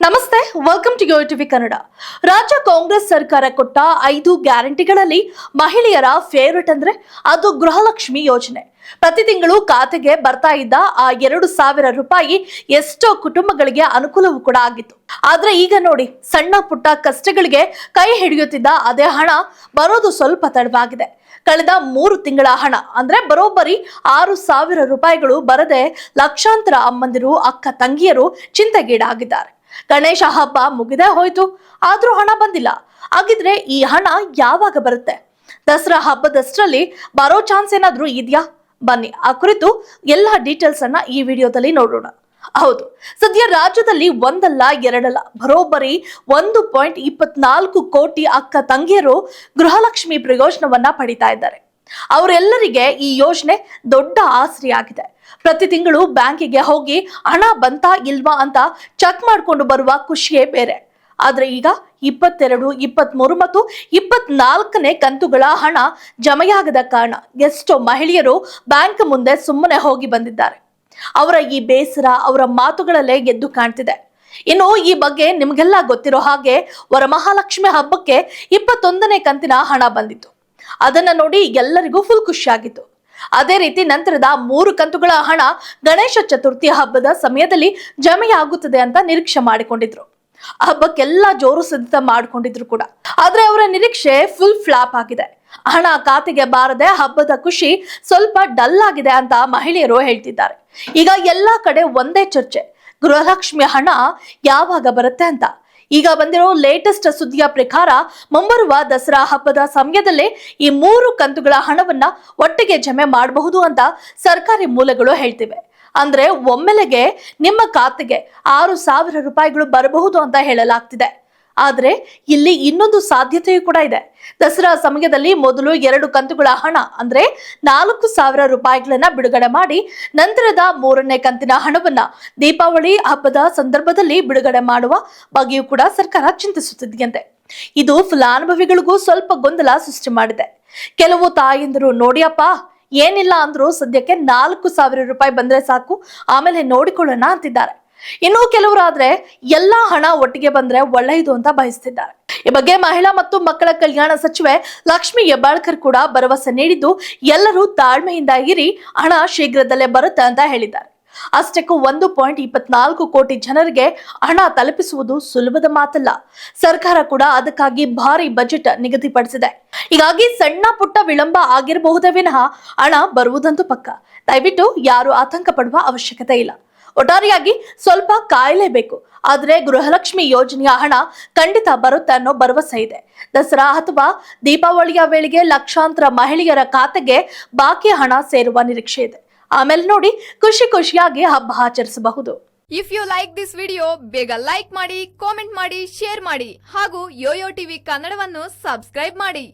ನಮಸ್ತೆ welcome to Yo TV Kannada ರಾಜ್ಯ ಕಾಂಗ್ರೆಸ್ ಸರ್ಕಾರ ಕೊಟ್ಟ ಐದು ಗ್ಯಾರಂಟಿಗಳಲ್ಲಿ ಮಹಿಳೆಯರ ಫೇವರೇಟ್ ಅಂದ್ರೆ ಅದು ಗೃಹಲಕ್ಷ್ಮಿ ಯೋಜನೆ. ಪ್ರತಿ ತಿಂಗಳು ಖಾತೆಗೆ ಬರ್ತಾ ಇದ್ದ ಆ ಎರಡು ಸಾವಿರ ರೂಪಾಯಿ ಎಷ್ಟೋ ಕುಟುಂಬಗಳಿಗೆ ಅನುಕೂಲವೂ ಕೂಡ ಆಗಿತ್ತು. ಆದ್ರೆ ಈಗ ನೋಡಿ, ಸಣ್ಣ ಪುಟ್ಟ ಕಷ್ಟಗಳಿಗೆ ಕೈ ಹಿಡಿಯುತ್ತಿದ್ದ ಅದೇ ಹಣ ಬರೋದು ಸ್ವಲ್ಪ ತಡವಾಗಿದೆ. ಕಳೆದ ಮೂರು ತಿಂಗಳ ಹಣ ಅಂದ್ರೆ ಬರೋಬ್ಬರಿ ಆರು ಸಾವಿರ ರೂಪಾಯಿಗಳು ಬರದೆ ಲಕ್ಷಾಂತರ ಅಮ್ಮಂದಿರು, ಅಕ್ಕ, ತಂಗಿಯರು ಚಿಂತೆಗೀಡಾಗಿದ್ದಾರೆ. ಗಣೇಶ ಹಬ್ಬ ಮುಗಿದೇ ಹೋಯ್ತು, ಆದ್ರೂ ಹಣ ಬಂದಿಲ್ಲ. ಹಾಗಿದ್ರೆ ಈ ಹಣ ಯಾವಾಗ ಬರುತ್ತೆ? ದಸರಾ ಹಬ್ಬದಷ್ಟರಲ್ಲಿ ಬರೋ ಚಾನ್ಸ್ ಏನಾದ್ರೂ ಇದೆಯಾ? ಬನ್ನಿ, ಆ ಕುರಿತು ಎಲ್ಲ ಡೀಟೇಲ್ಸ್ ಅನ್ನ ಈ ವಿಡಿಯೋದಲ್ಲಿ ನೋಡೋಣ. ಹೌದು, ಸದ್ಯ ರಾಜ್ಯದಲ್ಲಿ ಒಂದಲ್ಲ, ಎರಡಲ್ಲ, ಬರೋಬ್ಬರಿ ಒಂದು ಪಾಯಿಂಟ್ ಇಪ್ಪತ್ನಾಲ್ಕು ಕೋಟಿ ಅಕ್ಕ ತಂಗಿಯರು ಗೃಹಲಕ್ಷ್ಮಿ ಪ್ರಯೋಜನವನ್ನ ಪಡಿತಾ ಇದ್ದಾರೆ. ಅವರೆಲ್ಲರಿಗೆ ಈ ಯೋಜನೆ ದೊಡ್ಡ ಆಸರೆಯಾಗಿದೆ ಪ್ರತಿ ತಿಂಗಳು ಬ್ಯಾಂಕಿಗೆ ಹೋಗಿ ಹಣ ಬಂತಾ ಇಲ್ವಾ ಅಂತ ಚೆಕ್ ಮಾಡ್ಕೊಂಡು ಬರುವ ಖುಷಿಯೇ ಬೇರೆ. ಆದ್ರೆ ಈಗ ಇಪ್ಪತ್ತೆರಡು, ಇಪ್ಪತ್ಮೂರು ಮತ್ತು ಇಪ್ಪತ್ನಾಲ್ಕನೇ ಕಂತುಗಳ ಹಣ ಜಮೆಯಾಗದ ಕಾರಣ ಎಷ್ಟೋ ಮಹಿಳೆಯರು ಬ್ಯಾಂಕ್ ಮುಂದೆ ಸುಮ್ಮನೆ ಹೋಗಿ ಬಂದಿದ್ದಾರೆ. ಅವರ ಈ ಬೇಸರ, ಅವರ ಮಾತುಗಳಲ್ಲೇ ಗೆದ್ದು ಕಾಣ್ತಿದೆ. ಇನ್ನು ಈ ಬಗ್ಗೆ ನಿಮ್ಗೆಲ್ಲ ಗೊತ್ತಿರೋ ಹಾಗೆ ವರಮಹಾಲಕ್ಷ್ಮಿ ಹಬ್ಬಕ್ಕೆ ಇಪ್ಪತ್ತೊಂದನೇ ಕಂತಿನ ಹಣ ಬಂದಿತ್ತು. ಅದನ್ನ ನೋಡಿ ಎಲ್ಲರಿಗೂ ಫುಲ್ ಖುಷಿಯಾಗಿತ್ತು ಅದೇ ರೀತಿ ನಂತರದ ಮೂರು ಕಂತುಗಳ ಹಣ ಗಣೇಶ ಚತುರ್ಥಿ ಹಬ್ಬದ ಸಮಯದಲ್ಲಿ ಜಮೆಯಾಗುತ್ತದೆ ಅಂತ ನಿರೀಕ್ಷೆ ಮಾಡಿಕೊಂಡಿದ್ರು. ಹಬ್ಬಕ್ಕೆಲ್ಲ ಜೋರು ಸಿದ್ಧತೆ ಮಾಡಿಕೊಂಡಿದ್ರು ಕೂಡ. ಆದ್ರೆ ಅವರ ನಿರೀಕ್ಷೆ ಫುಲ್ ಫ್ಲಾಪ್ ಆಗಿದೆ. ಹಣ ಖಾತೆಗೆ ಬಾರದೆ ಹಬ್ಬದ ಖುಷಿ ಸ್ವಲ್ಪ ಡಲ್ ಆಗಿದೆ ಅಂತ ಮಹಿಳೆಯರು ಹೇಳ್ತಿದ್ದಾರೆ. ಈಗ ಎಲ್ಲಾ ಕಡೆ ಒಂದೇ ಚರ್ಚೆ. ಗೃಹಲಕ್ಷ್ಮಿ ಹಣ ಯಾವಾಗ ಬರುತ್ತೆ ಅಂತ. ಈಗ ಬಂದಿರೋ ಲೇಟೆಸ್ಟ್ ಸುದ್ದಿಯ ಪ್ರಕಾರ ಮುಂಬರುವ ದಸರಾ ಹಬ್ಬದ ಸಮಯದಲ್ಲೇ ಈ ಮೂರು ಕಂತುಗಳ ಹಣವನ್ನ ಒಟ್ಟಿಗೆ ಜಮೆ ಮಾಡಬಹುದು ಅಂತ ಸರ್ಕಾರಿ ಮೂಲಗಳು ಹೇಳ್ತಿವೆ. ಅಂದ್ರೆ ಒಮ್ಮೆಲೆಗೆ ನಿಮ್ಮ ಖಾತೆಗೆ ಆರು ಸಾವಿರ ರೂಪಾಯಿಗಳು ಬರಬಹುದು ಅಂತ ಹೇಳಲಾಗ್ತಿದೆ. ಆದ್ರೆ ಇಲ್ಲಿ ಇನ್ನೊಂದು ಸಾಧ್ಯತೆಯೂ ಕೂಡ ಇದೆ. ದಸರಾ ಸಮಯದಲ್ಲಿ ಮೊದಲು ಎರಡು ಕಂತುಗಳ ಹಣ, ಅಂದ್ರೆ ನಾಲ್ಕು ಸಾವಿರ ರೂಪಾಯಿಗಳನ್ನ ಬಿಡುಗಡೆ ಮಾಡಿ ನಂತರದ ಮೂರನೇ ಕಂತಿನ ಹಣವನ್ನ ದೀಪಾವಳಿ ಹಬ್ಬದ ಸಂದರ್ಭದಲ್ಲಿ ಬಿಡುಗಡೆ ಮಾಡುವ ಬಗ್ಗೆಯೂ ಕೂಡ ಸರ್ಕಾರ ಚಿಂತಿಸುತ್ತಿದೆಯಂತೆ. ಇದು ಫಲಾನುಭವಿಗಳಿಗೂ ಸ್ವಲ್ಪ ಗೊಂದಲ ಸೃಷ್ಟಿ ಮಾಡಿದೆ. ಕೆಲವು ತಾಯಂದಿರು, ನೋಡಿಯಪ್ಪ, ಏನಿಲ್ಲ ಅಂದ್ರೂ ಸದ್ಯಕ್ಕೆ ನಾಲ್ಕು ಸಾವಿರ ರೂಪಾಯಿ ಬಂದ್ರೆ ಸಾಕು, ಆಮೇಲೆ ನೋಡಿಕೊಳ್ಳೋಣ ಅಂತಿದ್ದಾರೆ. ಇನ್ನು ಕೆಲವರಾದ್ರೆ ಎಲ್ಲಾ ಹಣ ಒಟ್ಟಿಗೆ ಬಂದ್ರೆ ಒಳ್ಳೆಯದು ಅಂತ ಬಯಸ್ತಿದ್ದಾರೆ. ಈ ಬಗ್ಗೆ ಮಹಿಳಾ ಮತ್ತು ಮಕ್ಕಳ ಕಲ್ಯಾಣ ಸಚಿವೆ ಲಕ್ಷ್ಮಿ ಹೆಬ್ಬಾಳ್ಕರ್ ಕೂಡ ಭರವಸೆ ನೀಡಿದ್ದು ಎಲ್ಲರೂ ತಾಳ್ಮೆಯಿಂದ ಇರಿ ಹಣ ಶೀಘ್ರದಲ್ಲೇ ಬರುತ್ತೆ ಅಂತ ಹೇಳಿದ್ದಾರೆ. ಅಷ್ಟಕ್ಕೂ ಒಂದು ಪಾಯಿಂಟ್ ಇಪ್ಪತ್ನಾಲ್ಕು ಕೋಟಿ ಜನರಿಗೆ ಹಣ ತಲುಪಿಸುವುದು ಸುಲಭದ ಮಾತಲ್ಲ. ಸರ್ಕಾರ ಕೂಡ ಅದಕ್ಕಾಗಿ ಭಾರಿ ಬಜೆಟ್ ನಿಗದಿಪಡಿಸಿದೆ. ಹೀಗಾಗಿ ಸಣ್ಣ ಪುಟ್ಟ ವಿಳಂಬ ಆಗಿರಬಹುದೇ ವಿನಃ ಹಣ ಬರುವುದಂತೂ ಪಕ್ಕ. ದಯವಿಟ್ಟು ಯಾರು ಆತಂಕ ಅವಶ್ಯಕತೆ ಇಲ್ಲ. ಒಟ್ಟಾರೆಯಾಗಿ ಸ್ವಲ್ಪ ಕಾಯಲೇಬೇಕು. ಆದರೆ ಗೃಹಲಕ್ಷ್ಮಿ ಯೋಜನೆಯ ಹಣ ಖಂಡಿತ ಬರುತ್ತೆ ಅನ್ನೋ ಭರವಸೆ ಇದೆ. ದಸರಾ ಅಥವಾ ದೀಪಾವಳಿಯ ವೇಳೆಗೆ ಲಕ್ಷಾಂತರ ಮಹಿಳೆಯರ ಖಾತೆಗೆ ಬಾಕಿ ಹಣ ಸೇರುವ ನಿರೀಕ್ಷೆ ಇದೆ. ಆಮೇಲೆ ನೋಡಿ ಖುಷಿ ಖುಷಿಯಾಗಿ ಹಬ್ಬ ಆಚರಿಸಬಹುದು. If you like this video ಬೇಗ ಲೈಕ್ ಮಾಡಿ ಕಾಮೆಂಟ್ ಮಾಡಿ ಶೇರ್ ಮಾಡಿ ಹಾಗೂ ಯೋಯೋ ಟಿವಿ ಕನ್ನಡವನ್ನು ಸಬ್ಸ್ಕ್ರೈಬ್ ಮಾಡಿ.